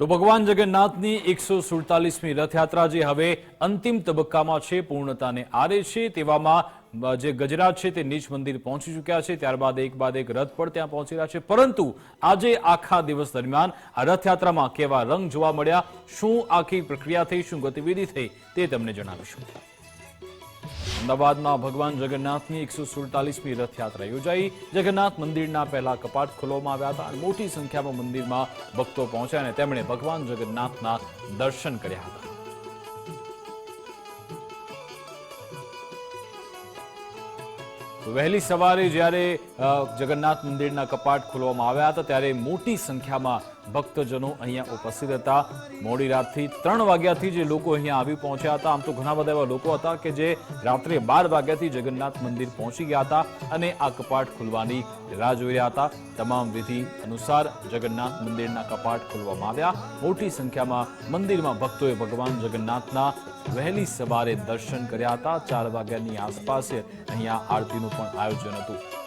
તો ભગવાન જગન્નાથની એકસો સુડતાલીસમી રથયાત્રા જે હવે અંતિમ તબક્કામાં છે, પૂર્ણતાને આરે છે. તેવામાં જે ગજરાજ છે તે નીચ મંદિર પહોંચી ચૂક્યા છે. ત્યારબાદ એક બાદ એક રથ પણ ત્યાં પહોંચી રહ્યા છે. પરંતુ આજે આખા દિવસ દરમિયાન આ રથયાત્રામાં કેવા રંગ જોવા મળ્યા, શું આખી પ્રક્રિયા થઈ, શું ગતિવિધિ થઈ, તે તમને જણાવીશું. અમદાવાદમાં ભગવાન જગન્નાથની એકસો સુડતાલીસમી રથયાત્રા યોજાઈ. જગન્નાથ મંદિરના પહેલા કપાટ ખોલવામાં આવ્યા હતા અને મોટી સંખ્યામાં મંદિરમાં ભક્તો પહોંચ્યા અને તેમણે ભગવાન જગન્નાથના દર્શન કર્યા હતા. વહેલી સવારે જ્યારે જગન્નાથ મંદિરના કપાટ ખોલવામાં આવ્યા હતા, ત્યારે મોટી સંખ્યામાં ભક્તજનો અહીંયા ઉપસ્થિત હતા. મોડી રાતથી ત્રણ વાગ્યાથી જે લોકો અહીંયા આવી પહોંચ્યા હતા, આમ તો ઘણા બધા એવા લોકો હતા કે જે રાત્રે બાર વાગ્યાથી જગન્નાથ મંદિર પહોંચી ગયા હતા અને આ કપાટ ખુલવાની રાહ જોઈ રહ્યા હતા. તમામ વિધિ અનુસાર જગન્નાથ મંદિરના કપાટ ખોલવામાં આવ્યા. મોટી સંખ્યામાં મંદિરમાં ભક્તોએ ભગવાન જગન્નાથના વહેલી સવારે દર્શન કર્યા હતા. ચાર વાગ્યાની આસપાસ અહીંયા આરતીનું પણ આયોજન હતું.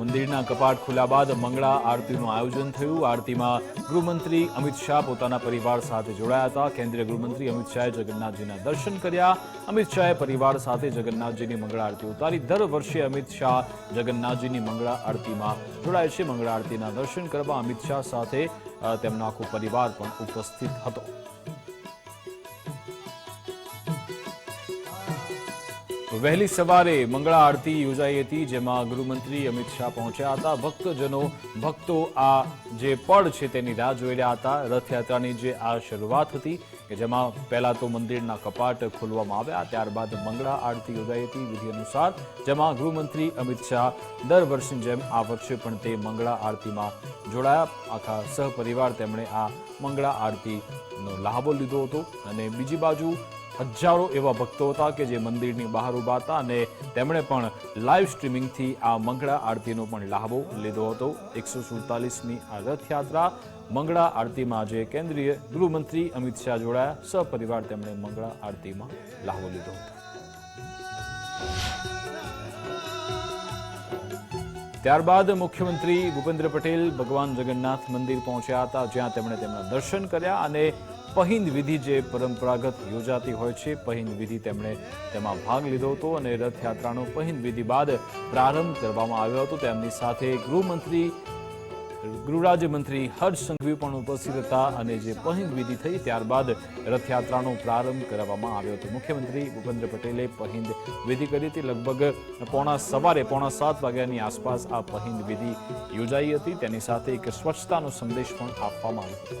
મંદિરના કપાટ ખુલ્યા બાદ મંગળા આરતીનું આયોજન થયું. આરતીમાં ગૃહમંત્રી અમિત શાહ પોતાના પરિવાર સાથે જોડાયા હતા. કેન્દ્રીય ગૃહમંત્રી અમિત શાહે જગન્નાથજીના દર્શન કર્યા. અમિત શાહે પરિવાર સાથે જગન્નાથજીની મંગળા આરતી ઉતારી. દર વર્ષે અમિત શાહ જગન્નાથજીની મંગળા આરતીમાં જોડાય છે. મંગળા આરતીના દર્શન કરવા અમિત શાહ સાથે તેમનો આખો પરિવાર પણ ઉપસ્થિત હતો. વહેલી સવારે મંગળા આરતી યોજાઈ હતી, જેમાં ગૃહમંત્રી અમિત શાહ પહોંચ્યા હતા. ભક્તજનો, ભક્તો આ જે પડ છે તેની રાહ જોઈ રહ્યા હતા. રથયાત્રાની જે આ શરૂઆત હતી, કે જેમાં પહેલા તો મંદિરના કપાટ ખોલવામાં આવ્યા, ત્યારબાદ મંગળા આરતી યોજાઈ હતી વિધિ અનુસાર, જેમાં ગૃહમંત્રી અમિત શાહ દર વર્ષની જેમ આ વર્ષે પણ તે મંગળા આરતીમાં જોડાયા. આખા સહપરિવાર તેમણે આ મંગળા આરતીનો લાભો લીધો હતો. અને બીજી બાજુ હજારો એવા ભક્તો હતા કે જે મંદિરની બહાર ઊભા હતા અને તેમણે પણ લાઈવ સ્ટ્રીમિંગથી આ મંગળા આરતીનો પણ લાભો લીધો હતો. એકસો સુડતાલીસમી આ રથયાત્રા મંગળા આરતીમાં આજે કેન્દ્રીય ગૃહમંત્રી અમિત શાહ જોડાયા. સપરિવાર તેમણે મંગળા આરતીમાં લાભો લીધો હતો. ત્યારબાદ મુખ્યમંત્રી ભૂપેન્દ્ર પટેલ ભગવાન જગન્નાથ મંદિર પહોંચ્યા હતા, જ્યાં તેમણે તેમના દર્શન કર્યા અને પહિંદ વિધિ જે પરંપરાગત યોજાતી હોય છે, પહિંદ વિધિ તેમણે તેમાં ભાગ લીધો હતો અને રથયાત્રાનો પહિંદ વિધિ બાદ પ્રારંભ કરવામાં આવ્યો હતો. તેમની સાથે ગૃહમંત્રી ગૃહરાજ્યમંત્રી હર્ષ સંઘવી પણ ઉપસ્થિત હતા અને જે પહિંદ વિધિ થઈ ત્યારબાદ રથયાત્રાનો પ્રારંભ કરવામાં આવ્યો હતો. મુખ્યમંત્રી ભૂપેન્દ્ર પટેલે પહિંદ વિધિ કરી હતી. લગભગ પોણા સવારે, પોણા સાત વાગ્યાની આસપાસ આ પહિંદ વિધિ યોજાઈ હતી. તેની સાથે એક સ્વચ્છતાનો સંદેશ પણ આપવામાં આવ્યો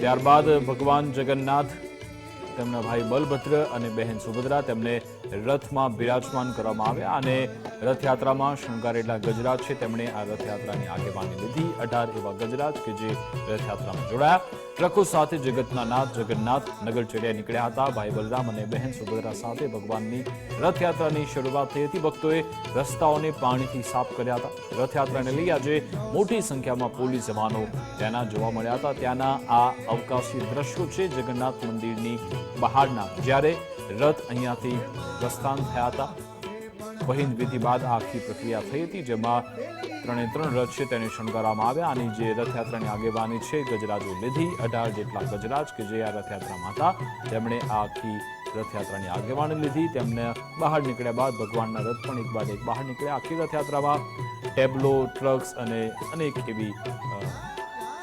ત્યારબાદ ભગવાન જગન્નાથ તેમના ભાઈ બલભદ્ર અને બહેન સુભદ્રા તેમને રથમાં બિરાજમાન કરવામાં આવ્યા અને રથયાત્રામાં શણગારેલા ગજરાજ છે. તેમણે આ રથયાત્રાની આગેવાની લીધી. અઢાર એવા ગજરાજ કે જે રથયાત્રામાં જોડાયા. ટ્રકો સાથે જગતના નાથ, જગન્નાથ નગર નીકળ્યા હતા. ભાઈ બલરામ અને બહેન સુભદ્રા સાથે ભગવાનની રથયાત્રાની શરૂઆત થઈ હતી. ભક્તોએ રસ્તાઓને પાણીથી સાફ કર્યા હતા. રથયાત્રાને લઈ આજે મોટી સંખ્યામાં પોલીસ જવાનો ત્યાંના જોવા મળ્યા હતા. ત્યાંના આ અવકાશી દ્રશ્યો છે. જગન્નાથ મંદિરની બહારના. જ્યારે રથ અહીંયાથી પ્રસ્થાન થયા હતા, વહીન વિધિ બાદ આખી પ્રક્રિયા થઈ હતી, જેમાં ત્રણે ત્રણ રથ છે તેને શણગારવામાં આવ્યા અને જે રથયાત્રાની આગેવાની છે, ગજરાજો લીધી અઢાર જેટલા ગજરાજ કે જે આ રથયાત્રામાં હતા તેમણે આખી રથયાત્રાની આગેવાની લીધી. તેમને બહાર નીકળ્યા બાદ ભગવાનના રથ પણ એક બાદ એક બહાર નીકળ્યા. આખી રથયાત્રામાં ટેબ્લો, ટ્રક્સ અને અનેક એવી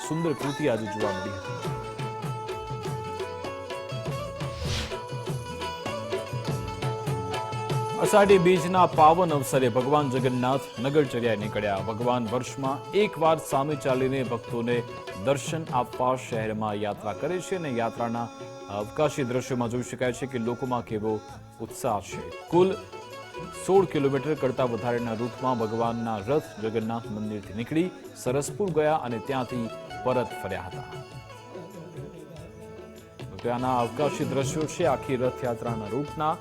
સુંદર કૃતિ આજે જોવા મળી હતી. અષાઢી બીજના પાવન અવસરે ભગવાન જગન્નાથ નગરચર્યા નીકળ્યા. ભગવાન વર્ષમાં એકવાર સામે ચાલીને ભક્તોને દર્શન આપવા શહેરમાં યાત્રા કરે છે અને યાત્રાના અવકાશી દ્રશ્યોમાં જોઈ શકાય છે કે લોકોમાં કેવો ઉત્સાહ છે. કુલ સોળ કિલોમીટર કરતા વધારેના રૂટમાં ભગવાનના રથ જગન્નાથ મંદિરથી નીકળી સરસપુર ગયા અને ત્યાંથી પરત ફર્યા હતા. ત્યાંના અવકાશી દ્રશ્યો છે. આખી રથયાત્રાના રૂટના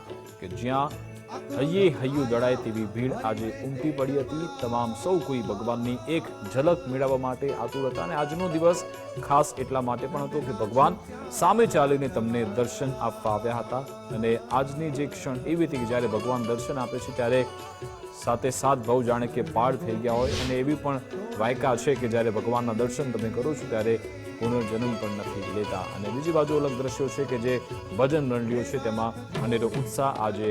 કે જ્યાં હૈયે હૈયું દળાય તેવી ભીડ આજે ઉમટી પડી હતી. તમામ સૌ કોઈ ભગવાનની એક ઝલક મેળવવા માટે આતુર હતા અને આજનો દિવસ ખાસ એટલા માટે પણ હતો કે ભગવાન સામે ચાલીને તમને દર્શન આપવા આવ્યા હતા. અને આજની જે ક્ષણ એવી હતી કે જ્યારે ભગવાન દર્શન આપે છે ત્યારે સાથે સાત ભાવ જાણે કે પાર થઈ ગયા હોય. અને એવી પણ વાયકા છે કે જ્યારે ભગવાનના દર્શન તમે કરો છો ત્યારે પુનર્જન્મ પણ નથી લેતા. અને બીજી બાજુ અલગ દ્રશ્યો છે કે જે ભજન રંડીઓ છે તેમાં અનેરો ઉત્સાહ આજે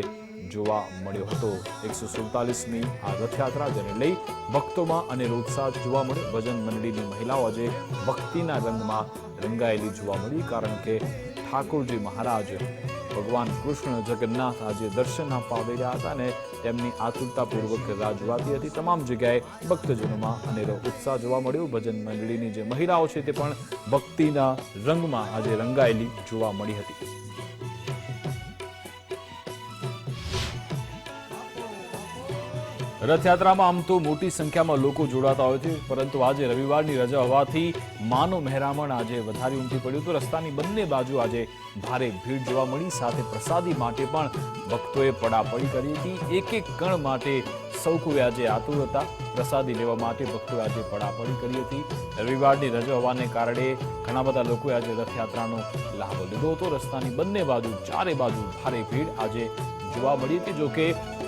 જોવા મળ્યો હતો. એકસો સુડતાલીસમી આ રથયાત્રા જેને લઈ ભક્તોમાં અને ઉત્સાહ જોવા મળ્યો. ભજન મંડળીની મહિલાઓ આજે ભક્તિના રંગમાં રંગાયેલી જોવા મળી, કારણ કે ઠાકોરજી મહારાજ ભગવાન કૃષ્ણ જગન્નાથ આજે દર્શન આપવા આવી રહ્યા હતા અને તેમની આતુરતાપૂર્વક રાહ જોવાતી હતી. તમામ જગ્યાએ ભક્તજનોમાં અનેરો ઉત્સાહ જોવા મળ્યો. ભજન મંડળીની જે મહિલાઓ છે તે પણ ભક્તિના રંગમાં આજે રંગાયેલી જોવા મળી હતી. રથયાત્રામાં આમ તો મોટી સંખ્યામાં લોકો જોડાતા હોય છે, પરંતુ આજે રવિવારની રજા હોવાથી માનો મહેરામણ આજે વધારે ઉમટી પડ્યું હતું રસ્તાની બંને બાજુ આજે ભારે ભીડ જોવા મળી, સાથે પ્રસાદી માટે પણ ભક્તોએ પડાપડી કરી હતી. એક એક કણ માટે સૌ કોઈ આજે આતુર હતા. પ્રસાદી લેવા માટે ભક્તોએ આજે પડાપડી કરી હતી. રવિવારની રજા હોવાને કારણે ઘણા બધા લોકોએ આજે રથયાત્રાનો લાભ લીધો હતો. રસ્તાની બંને બાજુ, ચારે બાજુ ભારે ભીડ આજે જોવા મળી હતી. જોકે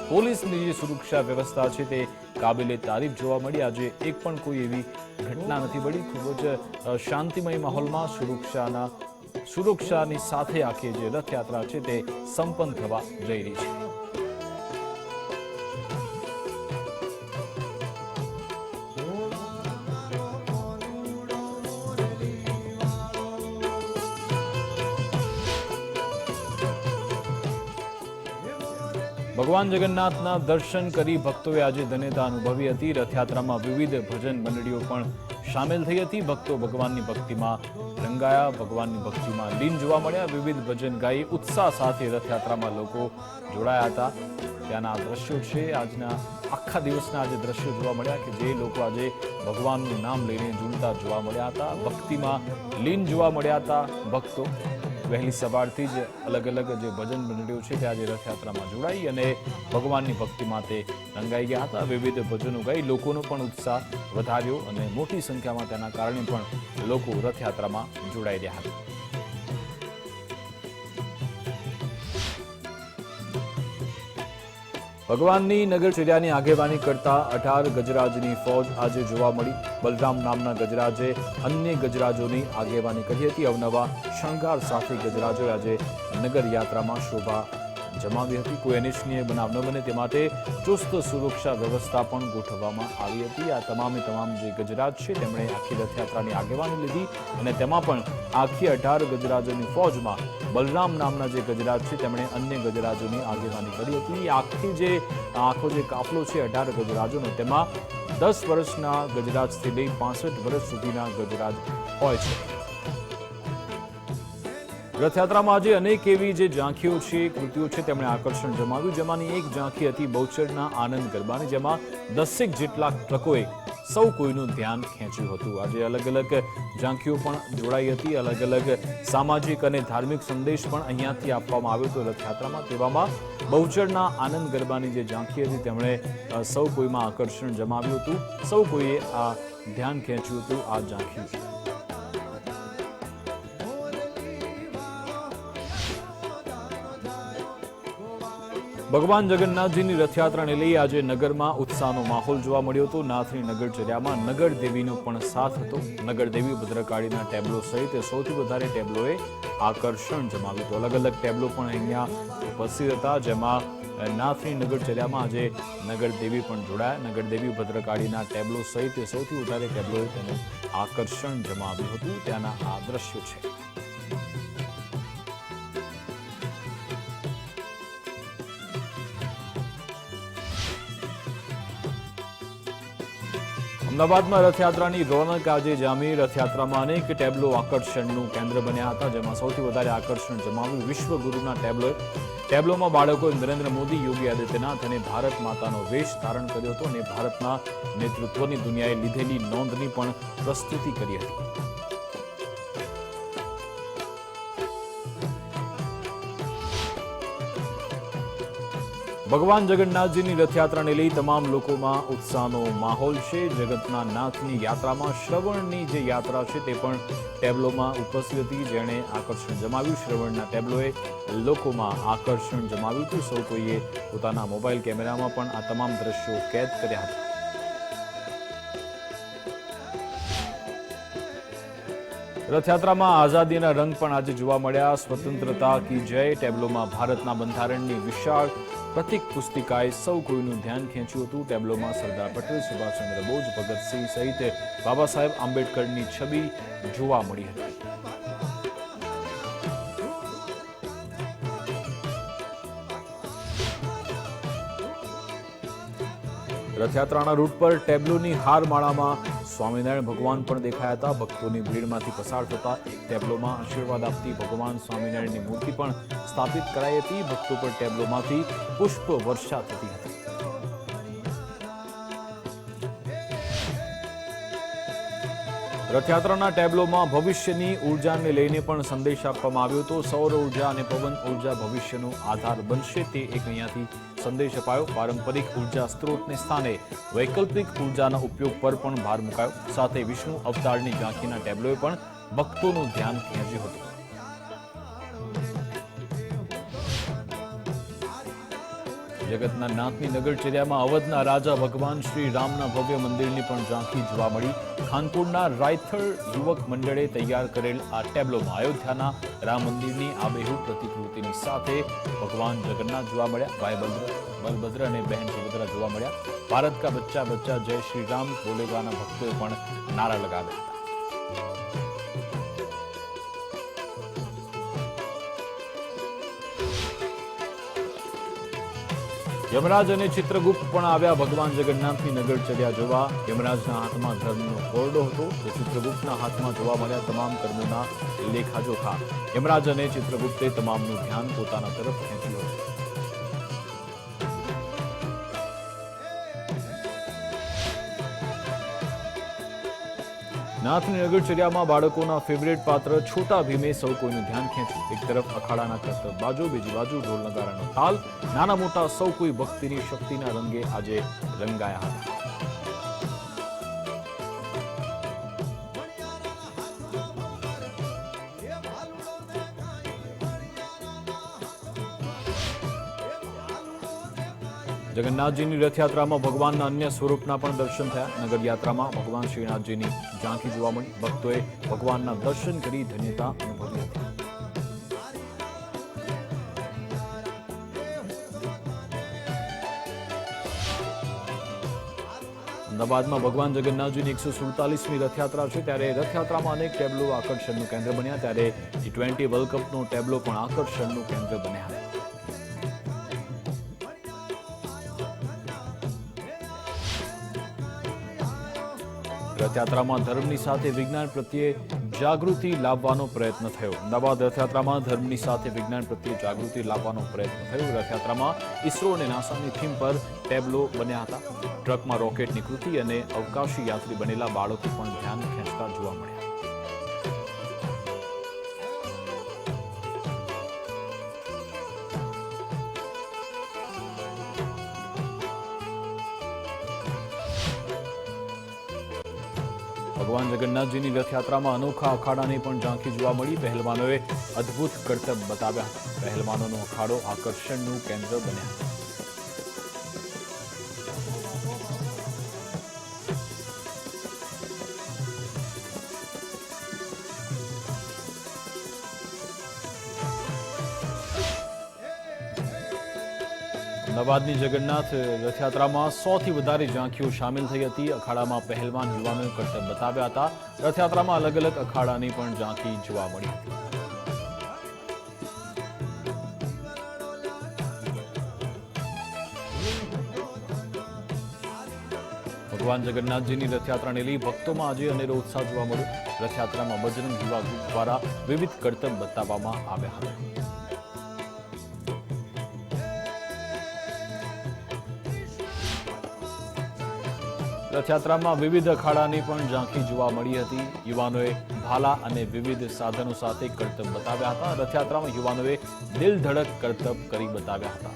પોલીસની જે સુરક્ષા વ્યવસ્થા છે તે કાબિલે તારીફ જોવા મળી. આજે એક પણ કોઈ એવી ઘટના નથી બની ખૂબ જ શાંતિમય માહોલમાં સુરક્ષાના, સુરક્ષાની સાથે આખી જે રથયાત્રા છે તે સંપન્ન થવા જઈ રહી છે. ભગવાન જગન્નાથના દર્શન કરી ભક્તોએ આજે ધન્યતા અનુભવી હતી. રથયાત્રામાં વિવિધ ભજન મંડળીઓ પણ સામેલ થઈ હતી. ભક્તો ભગવાનની ભક્તિમાં રંગાયા, ભગવાનની ભક્તિમાં લીન જોવા મળ્યા. વિવિધ ભજન ગાઈ ઉત્સાહ સાથે રથયાત્રામાં લોકો જોડાયા હતા. ત્યાંના દ્રશ્યો છે. આજના આખા દિવસના આજે દ્રશ્યો જોવા મળ્યા કે જે લોકો આજે ભગવાનનું નામ લઈને ઝૂમતા જોવા મળ્યા હતા. ભક્તિમાં લીન જોવા મળ્યા હતા ભક્તો. વહેલી સવારથી જ અલગ અલગ જે ભજન મંડળીઓ છે તે આજે રથયાત્રામાં જોડાઈ અને ભગવાનની ભક્તિમાં તે રંગાઈ ગયા હતા. વિવિધ ભજનો ગાઈ લોકોનો પણ ઉત્સાહ વધાર્યો અને મોટી સંખ્યામાં તેના કારણે પણ લોકો રથયાત્રામાં જોડાઈ રહ્યા હતા. ભગવાનની નગરચર્યાની આગેવાની કરતા અઢાર ગજરાજની ફોજ આજે જોવા મળી. બલરામ નામના ગજરાજે અન્ય ગજરાજોની આગેવાની કરી હતી. અવનવા શણગાર સાથે ગજરાજોએ આજે નગર યાત્રામાં શોભા જમાવી હતી. કોઈ અનિચ્છનીય બનાવ ન બને તે માટે ચુસ્ત સુરક્ષા વ્યવસ્થા પણ ગોઠવવામાં આવી હતી. આ તમામે તમામ જે ગજરાજ છે, તેમણે આખી રથયાત્રાની આગેવાની લીધી અને તેમાં પણ આખી અઢાર ગજરાજોની ફોજમાં બલરામ નામના જે ગજરાજ છે, તેમણે અન્ય ગજરાજોની આગેવાની કરી હતી. આખી જે, આખો જે કાફલો છે, અઢાર ગજરાજોનો, તેમાં દસ વર્ષના ગજરાજથી લઈ પાસઠ વર્ષ સુધીના ગજરાજ હોય છે. રથયાત્રામાં આજે અનેક એવી જે ઝાંખીઓ છે, કૃતિઓ છે, તેમણે આકર્ષણ જમાવ્યું. જેમાંની એક ઝાંખી હતી બહુચરના આનંદ ગરબાની, જેમાં દસેક જેટલા ટ્રકોએ સૌ કોઈનું ધ્યાન ખેંચ્યું હતું. આજે અલગ અલગ ઝાંખીઓ પણ જોડાઈ હતી. અલગ અલગ સામાજિક અને ધાર્મિક સંદેશ પણ અહીંયાથી આપવામાં આવ્યો હતો રથયાત્રામાં. તેવામાં બહુચરના આનંદ ગરબાની જે ઝાંખી હતી, તેમણે સૌ કોઈમાં આકર્ષણ જમાવ્યું હતું. સૌ કોઈએ આ ધ્યાન ખેંચ્યું હતું, આ ઝાંખી ભગવાન જગન્નાથજીની રથયાત્રાને લઈ આજે નગરમાં ઉત્સાહનો માહોલ જોવા મળ્યો હતો. નાથની નગરચર્યામાં નગર દેવીનો પણ સાથ હતો. નગર દેવી ભદ્રકાળીના ટેબ્લો સહિત સૌથી વધારે ટેબ્લોએ આકર્ષણ જમાવ્યું હતું. અલગ અલગ ટેબ્લો પણ અહીંયા ઉપસ્થિત હતા, જેમાં નાથની નગરચર્યામાં આજે નગર દેવી પણ જોડાયા. નગર દેવી ભદ્રકાળીના ટેબ્લો સહિત સૌથી વધારે ટેબ્લોએ તેનું આકર્ષણ જમાવ્યું હતું. ત્યાંના આ દ્રશ્યો છે. અમદાવાદમાં રથયાત્રાની રોનક આજે જામી. રથયાત્રામાં અનેક ટેબ્લો આકર્ષણનું કેન્દ્ર બન્યા હતા, જેમાં સૌથી વધારે આકર્ષણ જમાવ્યું વિશ્વગુરુના ટેબ્લોએ. ટેબ્લોમાં બાળકોએ નરેન્દ્ર મોદી, યોગી આદિત્યનાથ અને ભારત માતાનો વેશ ધારણ કર્યો હતો અને ભારતના નેતૃત્વની દુનિયાએ લીધેલી નોંધની પણ પ્રસ્તુતિ કરી હતી. ભગવાન જગન્નાથજીની રથયાત્રાને લઈ તમામ લોકોમાં ઉત્સાહનો માહોલ છે. જગતના નાથની યાત્રામાં શ્રવણની જે યાત્રા છે તે પણ ટેબ્લોમાં ઉપસ્થિત હતી. જેણે આકર્ષણ જમાવ્યું. શ્રવણના ટેબ્લોએ લોકોમાં આકર્ષણ જમાવ્યું હતું. સૌ કોઈએ પોતાના મોબાઈલ કેમેરામાં પણ આ તમામ દ્રશ્યો કેદ કર્યા હતા. રથયાત્રામાં આઝાદીના રંગ પણ આજે જોવા મળ્યા. સ્વતંત્રતા કી જય. ટેબ્લોમાં ભારતના બંધારણની વિશાળ પ્રતિક પુસ્તિકાએ સૌ કોઈનું ધ્યાન ખેંચ્યું હતું. ટેબ્લોમાં સરદાર પટેલ સુભાષચંદ્ર બોઝ ભગતસિંહ સહિત બાબા સાહેબ આંબેડકરની છબી જોવા મળી હતી. રથયાત્રાના રૂટ પર ટેબ્લોની હારમાળામાં સ્વામિનારાયણ ભગવાન પણ દેખાયા હતા. ભક્તોની ભીડમાંથી પસાર થતા એક ટેબ્લોમાં આશીર્વાદ આપતી ભગવાન સ્વામિનારાયણની મૂર્તિ પણ સ્થાપિત કરાઈ હતી. ભક્તો પર ટેબ્લોમાંથી પુષ્પ વર્ષા થતી હતી. રથયાત્રાના ટેબ્લોમાં ભવિષ્યની ઉર્જાને લઈને પણ સંદેશ આપવામાં આવ્યો હતો. સૌર ઊર્જા અને પવન ઊર્જા ભવિષ્યનો આધાર બનશે તે એક અહીંયાથી સંદેશ અપાયો. પારંપરિક ઊર્જા સ્ત્રોતને સ્થાને વૈકલ્પિક ઉર્જાના ઉપયોગ પર પણ ભાર મુકાયો. સાથે વિષ્ણુ અવતારની ઝાંખીના ટેબ્લોએ પણ ભક્તોનું ધ્યાન ખેંચ્યું હતું. જગતના નાથની નગરચર્યામાં અવધના રાજા ભગવાન શ્રી રામના ભવ્ય મંદિરની પણ ઝાંખી જોવા મળી. ખાનપુરના રાયથળ યુવક મંડળે તૈયાર કરેલ આ ટેબ્લોમાં અયોધ્યાના રામ મંદિરની આબેહૂબ પ્રતિકૃતિની સાથે ભગવાન જગન્નાથ જોવા મળ્યા, ભાઈ બલભદ્ર બલભદ્ર અને બહેન સુભદ્રા જોવા મળ્યા. ભારત કા બચ્ચા બચ્ચા, જય શ્રી રામ, બોલેગાના ભક્તોએ પણ નારા લગાવ્યા હતા. યમરાજ અને ચિત્રગુપ્ત પણ આવ્યા. ભગવાન જગન્નાથની નગરચર્યા જોવા. યમરાજના હાથમાં ધર્મનો કોરડો હતો. તો ચિત્રગુપ્તના હાથમાં જોવા મળ્યા તમામ કર્મોના લેખાજોખા. યમરાજ અને ચિત્રગુપ્તે તમામનું ધ્યાન પોતાના તરફ ખેંચ્યું નાથની નગરચર્યામાં બાળકોના ફેવરેટ પાત્ર છોટા ભીમે સૌ કોઈનું ધ્યાન ખેંચ્યું એક તરફ અખાડાના કરતબ બાજુ, બીજી બાજુ ઢોલ નગારાનો તાલ. નાના મોટા સૌ કોઈ ભક્તિની શક્તિના રંગે આજે રંગાયા હતા. જગન્નાથજીની રથયાત્રામાં ભગવાનના અન્ય સ્વરૂપના પણ દર્શન થયા. નગરયાત્રામાં ભગવાન શ્રીનાથજીની ઝાંખી જોવા મળી. ભક્તોએ ભગવાનના દર્શન કરી ધન્યતા અનુભવી હતી. અમદાવાદમાં ભગવાન જગન્નાથજીની એકસો સુડતાલીસમી રથયાત્રા છે. ત્યારે રથયાત્રામાં અનેક ટેબ્લો આકર્ષણનું કેન્દ્ર બન્યા. ત્યારે ટી ટ્વેન્ટી વર્લ્ડ કપનો ટેબ્લો પણ આકર્ષણનું કેન્દ્ર બન્યા. રથયાત્રામાં ધર્મની સાથે વિજ્ઞાન પ્રત્યે જાગૃતિ લાવવાનો પ્રયત્ન થયો. અમદાવાદ રથયાત્રામાં ધર્મની સાથે વિજ્ઞાન પ્રત્યે જાગૃતિ લાવવાનો પ્રયત્ન થયો. રથયાત્રામાં ઇસરો અને નાસાની થીમ પર ટેબ્લો બન્યા હતા. ટ્રકમાં રોકેટની કૃતિ અને અવકાશી યાત્રી બનેલા બાળકો પણ ધ્યાન ખેંચતા જોવા મળ્યા. ભગવાન જગન્નાથજીની રથયાત્રામાં અનોખા અખાડાની પણ ઝાંખી જોવા મળી. પહેલવાનોએ અદ્ભુત કરતબ બતાવ્યા. હતા પહેલવાનોનો અખાડો આકર્ષણનું કેન્દ્ર બન્યા. અમદાવાદની જગન્નાથ રથયાત્રામાં સોથી વધારે ઝાંખીઓ સામેલ થઈ હતી. અખાડામાં પહેલવાન યુવાનોએ કરતબ બતાવ્યા હતા. રથયાત્રામાં અલગ અલગ અખાડાની પણ ઝાંખી જોવા મળી હતી. ભગવાન જગન્નાથજીની રથયાત્રાને લઈ ભક્તોમાં આજે અનેરો ઉત્સાહ જોવા મળ્યો. રથયાત્રામાં બજરંગ યુવા દ્વારા વિવિધ કરતબ બતાવવામાં આવ્યા હતા. રથયાત્રામાં વિવિધ અખાડાની પણ ઝાંખી જોવા મળી હતી. યુવાનોએ ભાલા અને વિવિધ સાધનો સાથે કરતબ બતાવ્યા હતા. રથયાત્રામાં યુવાનોએ દિલ ધડક કરતબ કરી બતાવ્યા હતા.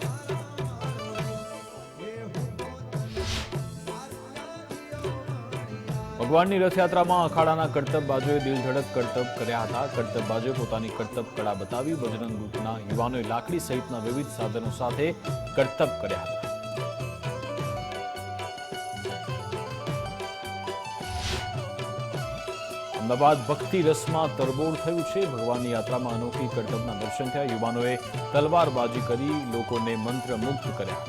ભગવાનની રથયાત્રામાં અખાડાના કરતબબાજોએ દિલધડક કરતબ કર્યા હતા. કરતબબાજોએ પોતાની કરતબ કળા બતાવી. બજરંગ ગ્રુપના યુવાનોએ લાકડી સહિતના વિવિધ સાધનો સાથે કરતબ કર્યા હતા. અમદાવાદ ભક્તિ રસમાં તરબોળ થયું છે. ભગવાનની યાત્રામાં અનોખી કરતબના દર્શન થયા. યુવાનોએ તલવારબાજી કરી, લોકોને મંત્રમુગ્ધ કર્યા.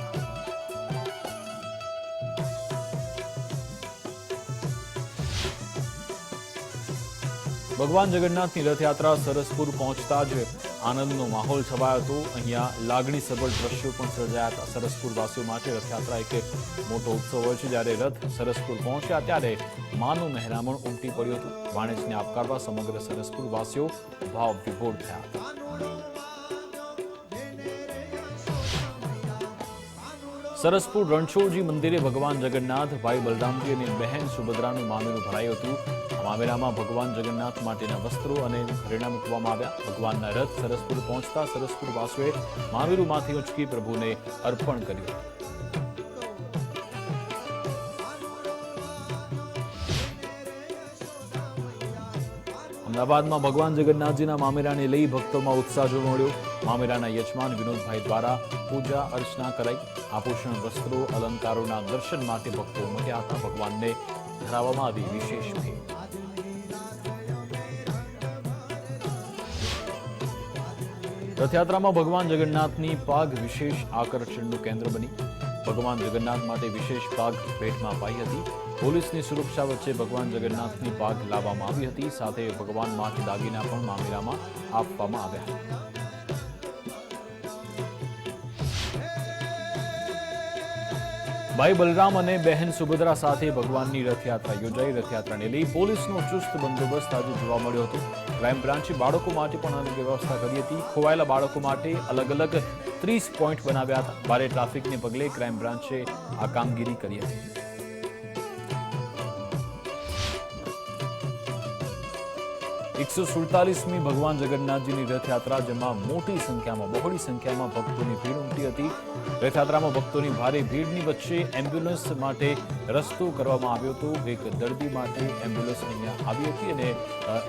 ભગવાન જગન્નાથની રથયાત્રા સરસપુર પહોંચતા જ આનંદનો માહોલ છવાયો હતો. અહીંયા લાગણીસભર દ્રશ્યો પણ સર્જાયા હતા. સરસપુરવાસીઓ માટે રથયાત્રા એક મોટો ઉત્સવ હોય છે. જ્યારે રથ સરસપુર પહોંચ્યા ત્યારે માનું મહેરામણ ઉમટી પડ્યું હતું. ગણેશને આવકારવા સમગ્ર સરસપુરવાસીઓ ભાવ વિભોર થયા હતા. સરસપુર રણછોડજી મંદિરે ભગવાન જગન્નાથ, ભાઈ બલરામજી અને બહેન સુભદ્રાનું મામેરું ભરાયું હતું. મામેરામાં ભગવાન જગન્નાથ માટેના વસ્ત્રો અને ઘરેણા મૂકવામાં આવ્યા. ભગવાનના રથ સરસપુર પહોંચતા સરસપુર વાસીઓએ મામેરુમાંથી ઉંચકી પ્રભુને અર્પણ કર્યું અમદાવાદમાં ભગવાન જગન્નાથજીના મામેરાને લઈ ભક્તોમાં ઉત્સાહ જોવા મળ્યો. મામેરાના યજમાન વિનોદભાઈ દ્વારા પૂજા અર્ચના કરાઈ. આભૂષણ, વસ્ત્રો, અલંકારોના દર્શન માટે ભક્તો ઉમટ્યા હતા. ભગવાનને ધરાવવામાં આવી વિશેષ ભેટ. રથયાત્રામાં ભગવાન જગન્નાથની પાગ વિશેષ આકર્ષણનું કેન્દ્ર બની. ભગવાન જગન્નાથ માટે વિશેષ પાગ ભેટમાં અપાઈ હતી. પોલીસની સુરક્ષા વચ્ચે ભગવાન જગન્નાથની પાગ લાવવામાં આવી હતી. સાથે ભગવાન માટે દાગીના પણ મામેરામાં આપવામાં આવ્યા હતા. ભાઈ બલરામ અને બહેન સુભદ્રા સાથે ભગવાનની રથયાત્રા યોજાઈ. રથયાત્રાને લઈ પોલીસનો ચુસ્ત બંદોબસ્ત આજે જોવા મળ્યો હતો. ક્રાઇમ બ્રાન્ચે બાળકો માટે પણ અલગ વ્યવસ્થા કરી હતી. ખોવાયેલા બાળકો માટે અલગ અલગ ત્રીસ પોઈન્ટ બનાવ્યા હતા. ભારે ટ્રાફિકને પગલે ક્રાઇમ બ્રાન્ચે આ કામગીરી કરી હતી. એકસો સુડતાલીસમી ભગવાન જગન્નાથજીની રથયાત્રા, જેમાં મોટી સંખ્યામાં, બહોળી સંખ્યામાં ભક્તોની ભીડ ઉમટી હતી. રથયાત્રામાં ભક્તોની ભારે ભીડની વચ્ચે એમ્બ્યુલન્સ માટે રસ્તો કરવામાં આવ્યો હતો. એક દર્દી માટે એમ્બ્યુલન્સ અહીંયા આવી હતી અને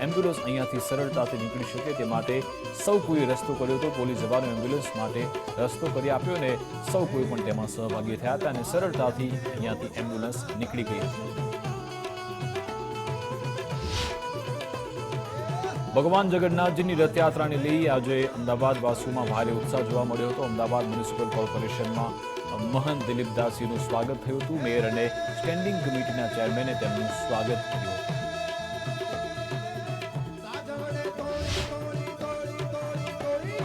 એમ્બ્યુલન્સ અહીંયાથી સરળતાથી નીકળી શકે તે માટે સૌ કોઈ રસ્તો કર્યો હતો. પોલીસ જવાનો એમ્બ્યુલન્સ માટે રસ્તો કરી આપ્યો અને સૌ કોઈ પણ તેમાં સહભાગી થયા હતા અને સરળતાથી અહીંયાથી એમ્બ્યુલન્સ નીકળી ગઈ હતી. ભગવાન જગન્નાથજીની રથયાત્રાને લઈ આજે અમદાવાદ વાસીઓમાં ભારે ઉત્સાહ જોવા મળ્યો હતો. અમદાવાદ મ્યુનિસિપલ કોર્પોરેશનમાં મહંત દિલીપદાસજીનું સ્વાગત થયું હતું. મેયર અને સ્ટેન્ડિંગ કમિટીના ચેરમેને તેમનું સ્વાગત કર્યું હતું.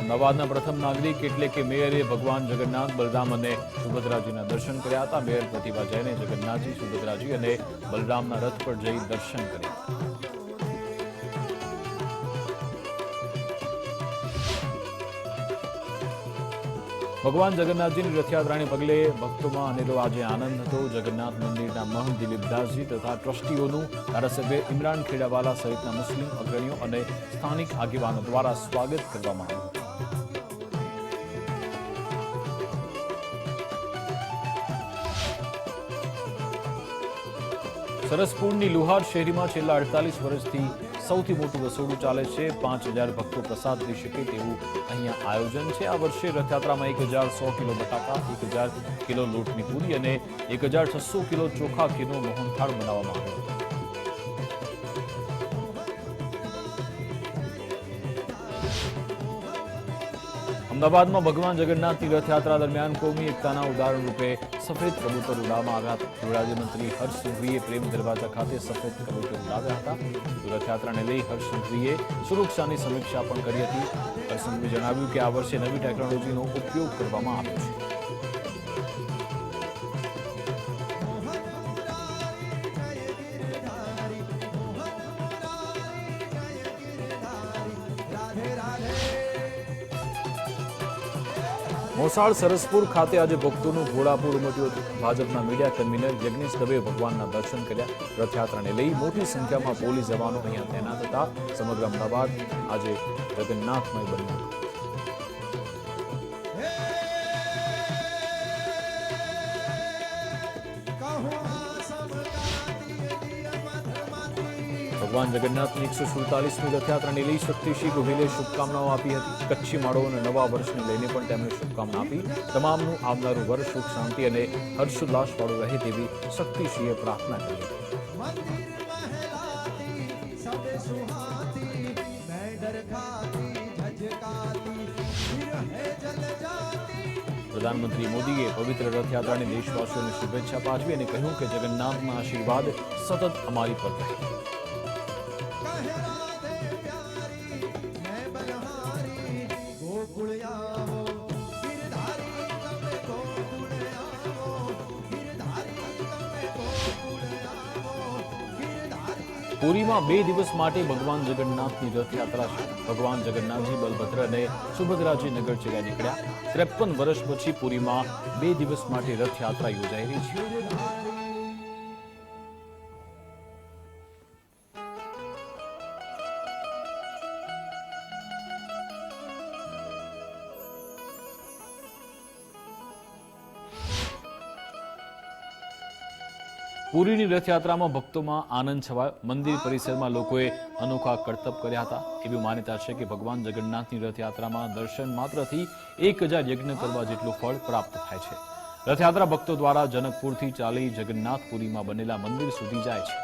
અમદાવાદના પ્રથમ નાગરિક એટલે કે મેયરે ભગવાન જગન્નાથ, બલરામ અને સુભદ્રાજીના દર્શન કર્યા હતા. મેયર પ્રતિભા જૈને, જગન્નાથજી, સુભદ્રાજી અને બલરામના રથ પર જઈ દર્શન કર્યા. ભગવાન જગન્નાથજીની રથયાત્રાને પગલે ભક્તોમાં અનેરો આજે આનંદ હતો. જગન્નાથ મંદિરના મહંત દિલીપદાસજી તથા ટ્રસ્ટીઓનું ધારાસભ્ય ઇમરાન ખેડાવાલા સહિતના મુસ્લિમ અગ્રણીઓ અને સ્થાનિક આગેવાનો દ્વારા સ્વાગત કરવામાં આવ્યું સરસપુરની લુહાર શેરીમાં છેલ્લા અડતાલીસ વર્ષથી સૌથી મોટું રસોડું ચાલે છે. પાંચ હજાર ભક્તો પ્રસાદ લઈ શકે તેવું અહીંયા આયોજન છે. આ વર્ષે રથયાત્રામાં એક હજાર સો કિલો બટાકા, એક હજાર કિલો લોટની પૂરી અને એક હજાર છસો કિલો ચોખા કિલો મોહનથાળ બનાવવામાં આવ્યો હતો. અમદાવાદમાં ભગવાન જગન્નાથની રથયાત્રા દરમિયાન કોમી એકતાના ઉદાહરણ રૂપે સફેદ કબૂતર ઉડાવવામાં આવ્યા હતા. રાજ્યમંત્રી હર્ષ પ્રેમ દરવાજા ખાતે સફેદ કબૂતર ઉડાવ્યા હતા. તીર્થયાત્રાને લઈ હર્ષ સંઘવીએ સુરક્ષાની સમીક્ષા પણ કરી હતી. હર્ષ જણાવ્યું કે આ વર્ષે નવી ટેકનોલોજીનો ઉપયોગ કરવામાં આવ્યો છે. મોસાળ સરસપુર ખાતે આજે ભક્તોનું ઘોડાપુર ઉમટ્યું હતું. ભાજપના મીડિયા કન્વીનર યજ્ઞેશ દવે ભગવાનના દર્શન કર્યા. રથયાત્રાને લઈ મોટી સંખ્યામાં પોલીસ જવાનો અહીંયા તૈનાત હતા. સમગ્ર અમદાવાદ આજે જગન્નાથમય બન્યું. હતું ભગવાન જગન્નાથની એકસો સુડતાલીસમી રથયાત્રાને લઈ શક્તિસિંહ ગોહિલે શુભકામનાઓ આપી હતી. કચ્છી માળો અને નવા વર્ષને લઈને પણ તેમણે શુભકામના આપી. તમામનું આવનારું વર્ષ સુખ, શાંતિ અને હર્ષોલ્લાસવાળું રહે તેવી શક્તિસિંહે પ્રાર્થના કરી પ્રધાનમંત્રી મોદીએ પવિત્ર રથયાત્રાની દેશવાસીઓને શુભેચ્છા પાઠવી અને કહ્યું કે જગન્નાથના આશીર્વાદ સતત અમારી પર રહે. પુરીમાં બે દિવસ માટે ભગવાન જગન્નાથની રથયાત્રા છે. ભગવાન જગન્નાથજી બલભદ્ર અને સુભદ્રાજી નગર ચર્યા નીકળ્યા. ત્રેપન વર્ષ પછી પુરીમાં બે દિવસ માટે રથયાત્રા યોજાઈ રહી છે. પુરીની રથયાત્રામાં ભક્તોમાં આનંદ છવાયો. મંદિર પરિસરમાં લોકોએ અનોખા કરતબ કર્યા હતા. એવી માન્યતા છે કે ભગવાન જગન્નાથની રથયાત્રામાં દર્શન માત્રથી એક હજાર યજ્ઞ કરવા જેટલું ફળ પ્રાપ્ત થાય છે. રથયાત્રા ભક્તો દ્વારા જનકપુરથી ચાલી જગન્નાથપુરીમાં બનેલા મંદિર સુધી જાય છે.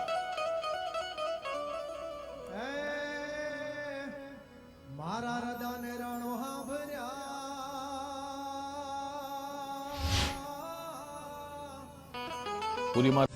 પુરીમાં